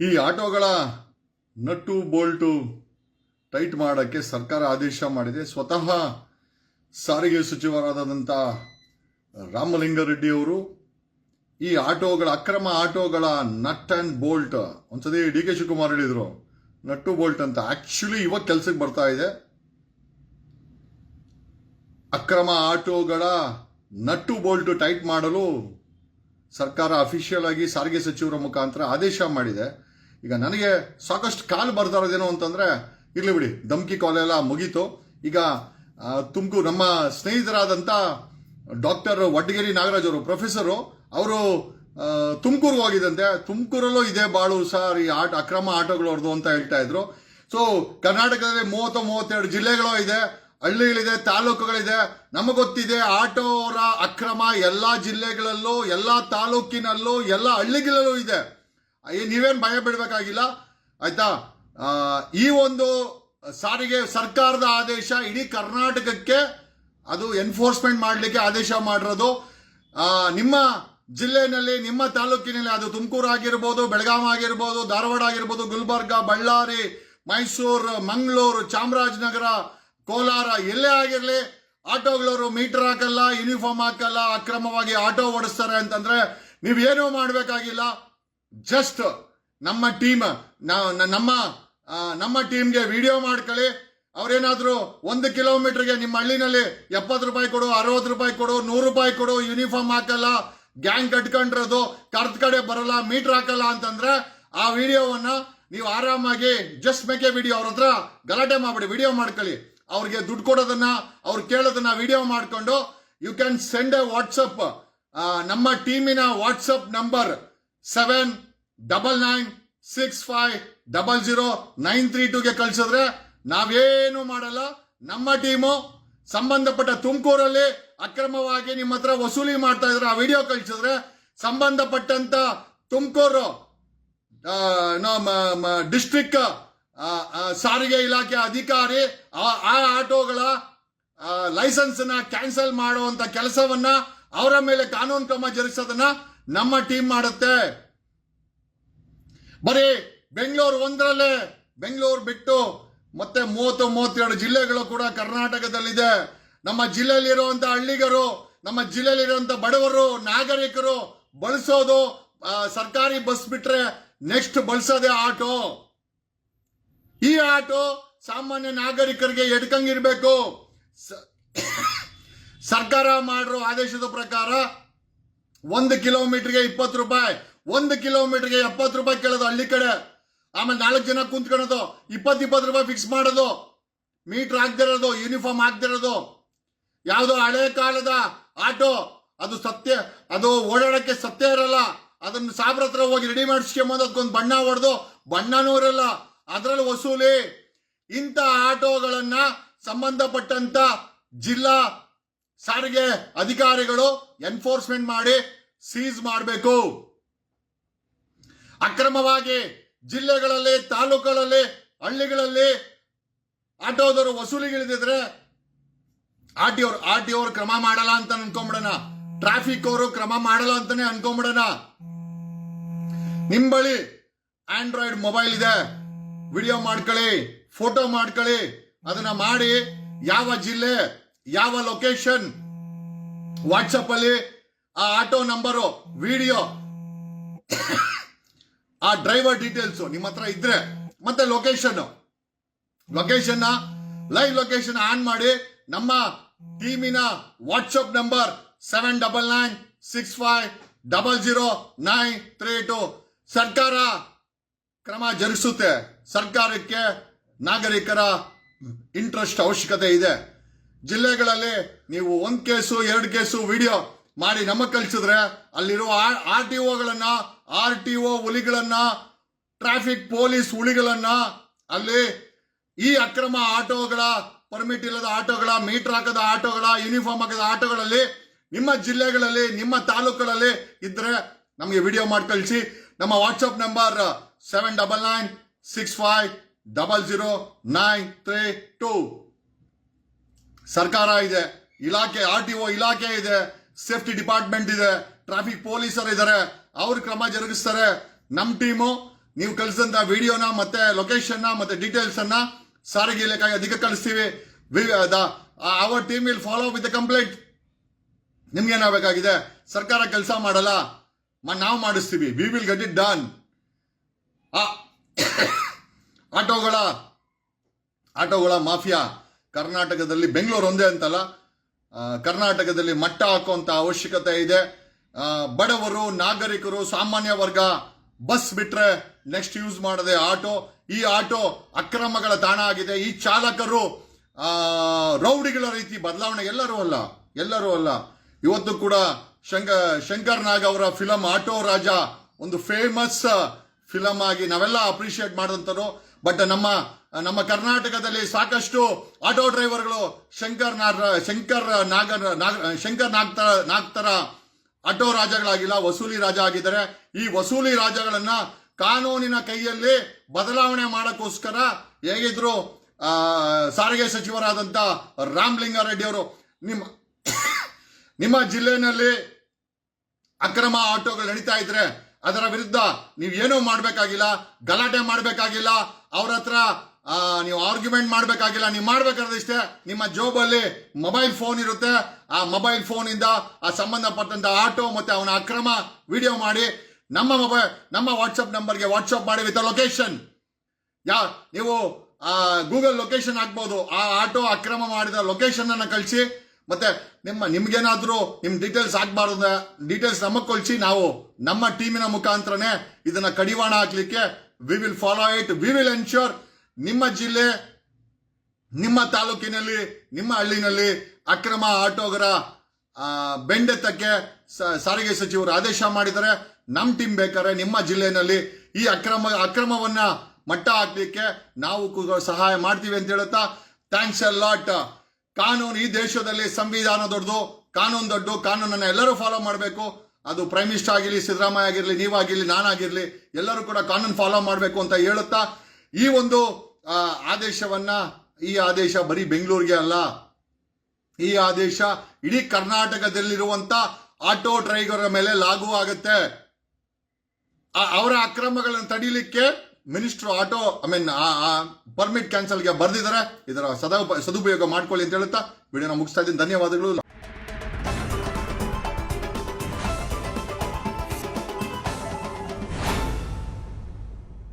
ಈ ಆಟೋಗಳ nut Bolt tight ಮಾಡೋಕ್ಕೆ ಸರ್ಕಾರ ಆದೇಶ ಮಾಡಿದೆ. ಸ್ವತಃ ಸಾರಿಗೆ ಸಚಿವರಾದಂಥ ರಾಮಲಿಂಗಾರೆಡ್ಡಿ ಅವರು ಈ ಆಟೋಗಳ, ಅಕ್ರಮ ಆಟೋಗಳ ನಟ್ ಆ್ಯಂಡ್ ಬೋಲ್ಟ್, ಒಂದ್ಸತಿ ಡಿ ಕೆ ಶಿವಕುಮಾರ್ ಹೇಳಿದರು, ನಟ್ಟು ಬೋಲ್ಟ್ ಅಂತ. ಆಕ್ಚುಲಿ ಇವಾಗ ಕೆಲಸಕ್ಕೆ ಬರ್ತಾ ಇದೆ. ಅಕ್ರಮ ಆಟೋಗಳ ನಟ್ಟು ಬೋಲ್ಟ್ ಟೈಟ್ ಮಾಡಲು ಸರ್ಕಾರ ಅಫಿಷಿಯಲ್ ಆಗಿ ಸಾರಿಗೆ ಸಚಿವರ ಮುಖಾಂತರ ಆದೇಶ ಮಾಡಿದೆ. ಈಗ ನನಗೆ ಸಾಕಷ್ಟು ಕಾಲು ಬರ್ತಾ ಇರೋದೇನು ಅಂತಂದ್ರೆ, ಇರಲಿ ಬಿಡಿ, ಧಮ್ಕಿ ಕಾಲ್ ಎಲ್ಲ ಮುಗೀತು. ಈಗ ತುಮಕೂರು ನಮ್ಮ ಸ್ನೇಹಿತರಾದಂಥ ಡಾಕ್ಟರ್ ವಡ್ಡಗೇರಿ ನಾಗರಾಜ್ ಅವರು, ಪ್ರೊಫೆಸರು, ಅವರು ತುಮಕೂರು ಹೋಗಿದಂತೆ ತುಮಕೂರಲ್ಲೂ ಇದೆ ಬಾಳು ಸರ್ ಈ ಆಟ, ಅಕ್ರಮ ಆಟೋಗಳು ಅವ್ರದ್ದು ಅಂತ ಹೇಳ್ತಾ ಇದ್ರು. ಸೊ ಕರ್ನಾಟಕದಲ್ಲಿ ಮೂವತ್ತು, ಮೂವತ್ತೆರಡು ಜಿಲ್ಲೆಗಳು ಇದೆ, ಹಳ್ಳಿಗಳಿದೆ, ತಾಲೂಕುಗಳಿದೆ. ಗೊತ್ತಿದೆ ಆಟೋರ ಅಕ್ರಮ ಎಲ್ಲ ಜಿಲ್ಲೆಗಳಲ್ಲೂ, ಎಲ್ಲ ತಾಲೂಕಿನಲ್ಲೂ, ಎಲ್ಲ ಹಳ್ಳಿಗಳಲ್ಲೂ ಇದೆ. ನೀವೇನು ಭಯ ಬಿಡಬೇಕಾಗಿಲ್ಲ, ಆಯ್ತಾ? ಈ ಒಂದು ಸಾರಿಗೆ ಸರ್ಕಾರದ ಆದೇಶ ಇಡೀ ಕರ್ನಾಟಕಕ್ಕೆ ಅದು ಎನ್ಫೋರ್ಸ್ಮೆಂಟ್ ಮಾಡಲಿಕ್ಕೆ ಆದೇಶ ಮಾಡಿರೋದು. ನಿಮ್ಮ ಜಿಲ್ಲೆಯಲ್ಲಿ ನಿಮ್ಮ ತಾಲೂಕಿನಲ್ಲಿ ಅದು ತುಮಕೂರು ಆಗಿರ್ಬೋದು ಬೆಳಗಾವಿ ಆಗಿರ್ಬೋದು, ಧಾರವಾಡ ಆಗಿರ್ಬೋದು, ಗುಲ್ಬರ್ಗ, ಬಳ್ಳಾರಿ, ಮೈಸೂರು, ಮಂಗಳೂರು, ಚಾಮರಾಜನಗರ, ಕೋಲಾರ, ಎಲ್ಲೇ ಆಗಿರಲಿ, ಆಟೋಗಳವರು ಮೀಟರ್ ಹಾಕಲ್ಲ ಯೂನಿಫಾರ್ಮ್ ಹಾಕಲ್ಲ, ಅಕ್ರಮವಾಗಿ ಆಟೋ ಓಡಿಸ್ತಾರೆ ಅಂತಂದ್ರೆ ನೀವೇನೂ ಮಾಡಬೇಕಾಗಿಲ್ಲ. ಜಸ್ಟ್ ನಮ್ಮ ಟೀಮ್ ನಮ್ಮ ನಮ್ಮ ಟೀಮ್ಗೆ ವಿಡಿಯೋ ಮಾಡ್ಕೊಳ್ಳಿ. ಅವ್ರೇನಾದ್ರು ಒಂದು ಕಿಲೋಮೀಟರ್ಗೆ ನಿಮ್ಮ ಹಳ್ಳಿನಲ್ಲಿ ಎಪ್ಪತ್ತು ರೂಪಾಯಿ ಕೊಡು, ಅರವತ್ತು ರೂಪಾಯಿ ಕೊಡು, ನೂರು ರೂಪಾಯಿ ಕೊಡು ಯೂನಿಫಾರ್ಮ್ ಹಾಕಲ್ಲ ಗ್ಯಾಂಗ್ ಕಟ್ಕೊಂಡಿರೋದು, ಕರ್ದ ಕಡೆ ಬರಲ್ಲ ಮೀಟರ್ ಹಾಕಲ್ಲ ಅಂತಂದ್ರೆ ಆ ವಿಡಿಯೋವನ್ನ ನೀವು ಆರಾಮಾಗಿ ಜಸ್ಟ್ ಮೇಕೆ ವಿಡಿಯೋ ಅವ್ರ ಹತ್ರ ಗಲಾಟೆ ಮಾಡ್ಬಿಡಿ ವಿಡಿಯೋ ಮಾಡ್ಕೊಳ್ಳಿ. ಅವ್ರಿಗೆ ದುಡ್ಡು ಕೊಡೋದನ್ನ, ಅವ್ರು ಕೇಳೋದನ್ನ ವಿಡಿಯೋ ಮಾಡ್ಕೊಂಡು you can send a WhatsApp ನಮ್ಮ ಟೀಮಿನ WhatsApp number seven double nine six five double zero nine three ಟೂಗೆ ಕಳಿಸಿದ್ರೆ ನಾವೇನು ಮಾಡಲ್ಲ. ನಮ್ಮ ಟೀಮು ಸಂಬಂಧಪಟ್ಟ ತುಮಕೂರಲ್ಲಿ ಅಕ್ರಮವಾಗಿ ನಿಮ್ಮ ಹತ್ರ ವಸೂಲಿ ಮಾಡ್ತಾ ಇದ್ರೆ ಆ ವಿಡಿಯೋ ಕಳಿಸಿದ್ರೆ ಸಂಬಂಧಪಟ್ಟಂತ ತುಮಕೂರು ಡಿಸ್ಟ್ರಿಕ್ಟ್ ಸಾರಿಗೆ ಇಲಾಖೆ ಅಧಿಕಾರಿ ಆ ಆಟೋಗಳ ಲೈಸೆನ್ಸ್ನ ಕ್ಯಾನ್ಸಲ್ ಮಾಡುವಂತ ಕೆಲಸವನ್ನ ಅವರ ಮೇಲೆ ಕಾನೂನು ಕ್ರಮ ಜರುಗಿಸೋದನ್ನ ನಮ್ಮ ಟೀಮ್ ಮಾಡುತ್ತೆ. ಬರೀ ಬೆಂಗಳೂರು ಒಂದರಲ್ಲೇ, ಬೆಂಗಳೂರು ಬಿಟ್ಟು ಮತ್ತೆ ಮೂವತ್ತು, ಮೂವತ್ತೆರಡು ಜಿಲ್ಲೆಗಳು ಕೂಡ ಕರ್ನಾಟಕದಲ್ಲಿದೆ. ನಮ್ಮ ಜಿಲ್ಲೆಯಲ್ಲಿರುವಂಥ ಹಳ್ಳಿಗರು, ನಮ್ಮ ಜಿಲ್ಲೆಯಲ್ಲಿರುವಂಥ ಬಡವರು, ನಾಗರಿಕರು ಬಳಸೋದು ಸರ್ಕಾರಿ ಬಸ್ ಬಿಟ್ರೆ ನೆಕ್ಸ್ಟ್ ಬಳಸೋದೇ ಆಟೋ. ಈ ಆಟೋ ಸಾಮಾನ್ಯ ನಾಗರಿಕರಿಗೆ ಎಡ್ಕಂಗಿರ್ಬೇಕು ಸರ್ಕಾರ ಮಾಡಿರೋ ಆದೇಶದ ಪ್ರಕಾರ ಒಂದು ಕಿಲೋಮೀಟರ್ಗೆ ಇಪ್ಪತ್ತು ರೂಪಾಯಿ, ಒಂದು ಕಿಲೋಮೀಟರ್ಗೆ ಎಪ್ಪತ್ತು ರೂಪಾಯಿ ಕೇಳೋದು ಹಳ್ಳಿ ಕಡೆ. ಆಮೇಲೆ ನಾಲ್ಕು ಜನ ಕುಂತ್ಕೊಳ್ಳೋದು ಇಪ್ಪತ್ತು ಇಪ್ಪತ್ತು ರೂಪಾಯಿ ಫಿಕ್ಸ್ ಮಾಡೋದು. ಮೀಟರ್ ಹಾಕ್ದಿರೋದು ಯೂನಿಫಾರ್ಮ್ ಹಾಕ್ದಿರೋದು. ಯಾವುದೋ ಹಳೆ ಕಾಲದ ಆಟೋ ಅದು ಸತ್ಯ, ಅದು ಓಡಾಡಕ್ಕೆ ಸತ್ಯ ಇರಲ್ಲ. ಅದನ್ನು ಸಾಬ್ರ ಹತ್ರ ಹೋಗಿ ರೆಡಿ ಮಾಡಿಸ್ಕೊಂಬಂದು ಅದಕ್ಕೊಂದು ಬಣ್ಣ ಹೊಡೆದು, ಬಣ್ಣನೂ ಇರಲ್ಲ. ಅದರಲ್ಲಿ ವಸೂಲಿ. ಇಂಥ ಆಟೋಗಳನ್ನ ಸಂಬಂಧಪಟ್ಟಂತ ಜಿಲ್ಲಾ ಸಾರಿಗೆ ಅಧಿಕಾರಿಗಳು ಎನ್ಫೋರ್ಸ್ಮೆಂಟ್ ಮಾಡಿ ಸೀಸ್ ಮಾಡಬೇಕು. ಅಕ್ರಮವಾಗಿ ಜಿಲ್ಲೆಗಳಲ್ಲಿ, ತಾಲೂಕುಗಳಲ್ಲಿ, ಹಳ್ಳಿಗಳಲ್ಲಿ ಆಟೋದವರು ವಸೂಲಿಗಿಳಿದಿದ್ರೆ ಆರ್ ಟಿ ಅವ್ರು ಆರ್ ಟಿ ಅವ್ರು ಕ್ರಮ ಮಾಡಲ್ಲ ಅಂತ ಅನ್ಕೊಂಬಿಡೋಣ. ಟ್ರಾಫಿಕ್ ಅವರು ಕ್ರಮ ಮಾಡಲ್ಲ ಅಂತಾನೆ ಅನ್ಕೊಂಬಿಡೋಣ. ನಿಮ್ ಬಳಿ ಆಂಡ್ರಾಯ್ಡ್ ಮೊಬೈಲ್ ಇದೆ. ವಿಡಿಯೋ ಮಾಡ್ಕೊಳ್ಳಿ, ಫೋಟೋ ಮಾಡ್ಕೊಳ್ಳಿ. ಅದನ್ನ ಮಾಡಿ ಯಾವ ಜಿಲ್ಲೆ ಯಾವ ಲೊಕೇಶನ್ ವಾಟ್ಸಪ್ ಅಲ್ಲಿ ಆ ಆಟೋ ನಂಬರು ವಿಡಿಯೋ ಆ ಡ್ರೈವರ್ ಡೀಟೇಲ್ಸ್ ನಿಮ್ಮ ಹತ್ರ ಇದ್ರೆ, ಮತ್ತೆ location location live location on ಮಾಡಿ, ನಮ್ಮ ಟೀಮಿನ WhatsApp number seven double nine six five double zero nine three two ಸರ್ಕಾರ ಕ್ರಮ ಜರುಗಿಸುತ್ತೆ. ಸರ್ಕಾರಕ್ಕೆ ನಾಗರಿಕರ ಇಂಟ್ರೆಸ್ಟ್ ಅವಶ್ಯಕತೆ ಇದೆ. ಜಿಲ್ಲೆಗಳಲ್ಲಿ ನೀವು ಒಂದ್ ಕೇಸು, ಎರಡು ಕೇಸು ವಿಡಿಯೋ ಮಾಡಿ ನಮಗೆ ಕಳಿಸಿದ್ರೆ ಅಲ್ಲಿರುವ ಆರ್ ಟಿ ಒಗಳನ್ನ, ಆರ್ ಟಿ ಒ ಹುಲಿಗಳನ್ನ, ಟ್ರಾಫಿಕ್ ಪೊಲೀಸ್ ಹುಲಿಗಳನ್ನ ಅಲ್ಲಿ ಈ ಅಕ್ರಮ ಆಟೋಗಳ ಪರ್ಮಿಟ್ ಇಲ್ಲದ ಆಟೋಗಳ ಮೀಟರ್ ಹಾಕದ ಆಟೋಗಳ ಯೂನಿಫಾರ್ಮ್ ಹಾಕದ ಆಟೋಗಳಲ್ಲಿ ನಿಮ್ಮ ಜಿಲ್ಲೆಗಳಲ್ಲಿ, ನಿಮ್ಮ ತಾಲೂಕುಗಳಲ್ಲಿ ಇದ್ರೆ ನಮಗೆ ವಿಡಿಯೋ ಮಾಡಿ ಕಳಿಸಿ. ನಮ್ಮ WhatsApp number seven double nine six five double zero nine three two ಸರ್ಕಾರ ಇದೆ, ಇಲಾಖೆ, ಆರ್ ಟಿ ಒ ಇಲಾಖೆ ಇದೆ, ಸೇಫ್ಟಿ ಡಿಪಾರ್ಟ್ಮೆಂಟ್ ಇದೆ, ಟ್ರಾಫಿಕ್ ಪೊಲೀಸರು ಇದ್ದಾರೆ, ಅವ್ರ ಕ್ರಮ ಜರುಗಿಸ್ತಾರೆ. ನಮ್ಮ ಟೀಮು, ನೀವು ಕಳಿಸಿದಂತ ವಿಡಿಯೋನ ಮತ್ತೆ ಲೊಕೇಶನ್ ಮತ್ತೆ ಡೀಟೇಲ್ಸ್ ಅನ್ನ ಸಾರಿಗೆ ಇಲಾಖೆಗೆ ಅಧಿಕ ಕಳಿಸ್ತೀವಿ. Our team will follow with the complaint ನಿಮ್ಗೇನಾಗಬೇಕಾಗಿದೆ ಸರ್ಕಾರ ಕೆಲಸ ಮಾಡಲ್ಲ. ನಾವು ಮಾಡಿಸ್ತೀವಿ. We will get it done ಆಟೋಗಳ ಆಟೋಗಳ ಮಾಫಿಯಾ. ಕರ್ನಾಟಕದಲ್ಲಿ ಬೆಂಗಳೂರು ಒಂದೇ ಅಂತಲ್ಲ ಕರ್ನಾಟಕದಲ್ಲಿ ಮಟ್ಟ ಹಾಕುವಂತ ಅವಶ್ಯಕತೆ ಇದೆ. ಬಡವರು, ನಾಗರಿಕರು, ಸಾಮಾನ್ಯ ವರ್ಗ, ಬಸ್ ಬಿಟ್ರೆ ನೆಕ್ಸ್ಟ್ ಯೂಸ್ ಮಾಡದೆ ಆಟೋ. ಈ ಆಟೋ ಅಕ್ರಮಗಳ ತಾಣ ಆಗಿದೆ. ಈ ಚಾಲಕರು ರೌಡಿಗಳ ರೀತಿ ಬದಲಾವಣೆ ಎಲ್ಲರೂ ಅಲ್ಲ ಎಲ್ಲರೂ ಅಲ್ಲ. ಇವತ್ತು ಕೂಡ ಶಂಕ ಶಂಕರ್ ನಾಗ್ ಅವರ ಫಿಲಂ ಆಟೋ ರಾಜ, ಒಂದು ಫೇಮಸ್ ಫಿಲಂ ಆಗಿ ನಾವೆಲ್ಲ ಅಪ್ರಿಶಿಯೇಟ್ ಮಾಡಿದಂಥವ್ರು. ಬಟ್ ನಮ್ಮ ನಮ್ಮ ಕರ್ನಾಟಕದಲ್ಲಿ ಸಾಕಷ್ಟು ಆಟೋ ಡ್ರೈವರ್ಗಳು ಶಂಕರ್ ನಾಗ, ಶಂಕರ್ ನಾಗರ್ ನಾಗ, ಶಂಕರ್ ನಾಗ್ತರ ನಾಗ್ತರ ಆಟೋ ರಾಜಗಳಾಗಿಲ್ಲ, ವಸೂಲಿ ರಾಜ ಆಗಿದ್ದಾರೆ. ಈ ವಸೂಲಿ ರಾಜಗಳನ್ನ ಕಾನೂನಿನ ಕೈಯಲ್ಲಿ ಬದಲಾವಣೆ ಮಾಡೋಕ್ಕೋಸ್ಕರ ಹೇಗಿದ್ರು ಸಾರಿಗೆ ಸಚಿವರಾದಂತ ರಾಮಲಿಂಗಾರೆಡ್ಡಿ ಅವರು, ನಿಮ್ಮ ನಿಮ್ಮ ಜಿಲ್ಲೆಯಲ್ಲಿ ಅಕ್ರಮ ಆಟೋಗಳು ನಡೀತಾ ಇದ್ರೆ ಅದರ ವಿರುದ್ಧ ನೀವು ಏನೂ ಮಾಡಬೇಕಾಗಿಲ್ಲ, ಗಲಾಟೆ ಮಾಡಬೇಕಾಗಿಲ್ಲ, ಅವರ ಹತ್ರ ನೀವು ಆರ್ಗ್ಯುಮೆಂಟ್ ಮಾಡಬೇಕಾಗಿಲ್ಲ, ನೀವು ಮಾಡ್ಬೇಕಾದ್ರೆ ಇಷ್ಟೇ. ನಿಮ್ಮ ಜೋಬಲ್ಲಿ ಮೊಬೈಲ್ ಫೋನ್ ಇರುತ್ತೆ. ಆ ಮೊಬೈಲ್ ಫೋನ್ ಇಂದ ಆ ಸಂಬಂಧಪಟ್ಟಂತ ಆಟೋ ಮತ್ತೆ ಅವನ ಅಕ್ರಮ ವಿಡಿಯೋ ಮಾಡಿ, ನಮ್ಮ ಮೊಬೈಲ್ ನಮ್ಮ ವಾಟ್ಸಪ್ ನಂಬರ್ಗೆ ವಾಟ್ಸಪ್ ಮಾಡಿ ವಿತ್ ಲೊಕೇಶನ್ ಯಾ, ನೀವು ಗೂಗಲ್ ಲೊಕೇಶನ್ ಹಾಕ್ಬೋದು. ಆ ಆಟೋ ಅಕ್ರಮ ಮಾಡಿದ ಲೊಕೇಶನ್ ಅನ್ನ ಕಳಿಸಿ, ಮತ್ತೆ ನಿಮ್ಮ, ನಿಮ್ಗೇನಾದ್ರೂ ನಿಮ್ ಡೀಟೇಲ್ಸ್ ಹಾಕ್ಬಾರ್ದು ಡೀಟೇಲ್ಸ್ ನಮಗೆ ಕಳಿಸಿ ನಾವು ನಮ್ಮ ಟೀಮಿನ ಮುಖಾಂತರನೇ ಇದನ್ನ ಕಡಿವಾಣ ಹಾಕ್ಲಿಕ್ಕೆ we will follow it we will ensure ನಿಮ್ಮ ಜಿಲ್ಲೆ, ನಿಮ್ಮ ತಾಲೂಕಿನಲ್ಲಿ, ನಿಮ್ಮ ಹಳ್ಳಿನಲ್ಲಿ ಅಕ್ರಮ ಆಟೋಗರ ಬೆಂಡೆತ್ತಕ್ಕೆ ಸಾರಿಗೆ ಸಚಿವರು ಆದೇಶ ಮಾಡಿದರೆ ನಮ್ಮ ಟೀಮ್ ಬೇಕಾದ್ರೆ ನಿಮ್ಮ ಜಿಲ್ಲೆಯಲ್ಲಿ ಈ ಅಕ್ರಮ, ಅಕ್ರಮವನ್ನ ಮಟ್ಟ ಹಾಕ್ಲಿಕ್ಕೆ ನಾವು ಸಹಾಯ ಮಾಡ್ತೀವಿ ಅಂತ ಹೇಳುತ್ತಾ ಥ್ಯಾಂಕ್ಸ್ ಎ ಲಾಟ್ ಕಾನೂನು ಈ ದೇಶದಲ್ಲಿ ಸಂವಿಧಾನ ದೊಡ್ಡದು, ಕಾನೂನು ದೊಡ್ಡ ಕಾನೂನನ್ನು ಎಲ್ಲರೂ ಫಾಲೋ ಮಾಡಬೇಕು. ಅದು ಪ್ರೈಮ್ ಮಿನಿಸ್ಟರ್ ಆಗಿರಲಿ, ಸಿದ್ದರಾಮಯ್ಯ ಆಗಿರಲಿ ನೀವಾಗಿರಲಿ ನಾನಾಗಿರಲಿ ಎಲ್ಲರೂ ಕೂಡ ಕಾನೂನು ಫಾಲೋ ಮಾಡಬೇಕು ಅಂತ ಹೇಳುತ್ತಾ, ಈ ಒಂದು ಆ, ಆದೇಶವನ್ನ ಈ ಆದೇಶ ಬರೀ ಬೆಂಗಳೂರಿಗೆ ಅಲ್ಲ ಈ ಆದೇಶ ಇಡೀ ಕರ್ನಾಟಕದಲ್ಲಿರುವಂತ ಆಟೋ ಡ್ರೈವರ್ ಮೇಲೆ ಲಾಗು ಆಗುತ್ತೆ. ಅವರ ಅಕ್ರಮಗಳನ್ನು ತಡೀಲಿಕ್ಕೆ minister auto I mean permit ಕ್ಯಾನ್ಸಲ್ಗೆ ಬರ್ದಿದ್ದಾರೆ. ಇದರ ಸದಾ ಸದುಪಯೋಗ ಮಾಡ್ಕೊಳ್ಳಿ ಅಂತ ಹೇಳುತ್ತಾ ವಿಡಿಯೋನ ಮುಗಿಸ್ತಾ ಇದ್ದೀನಿ. ಧನ್ಯವಾದಗಳು.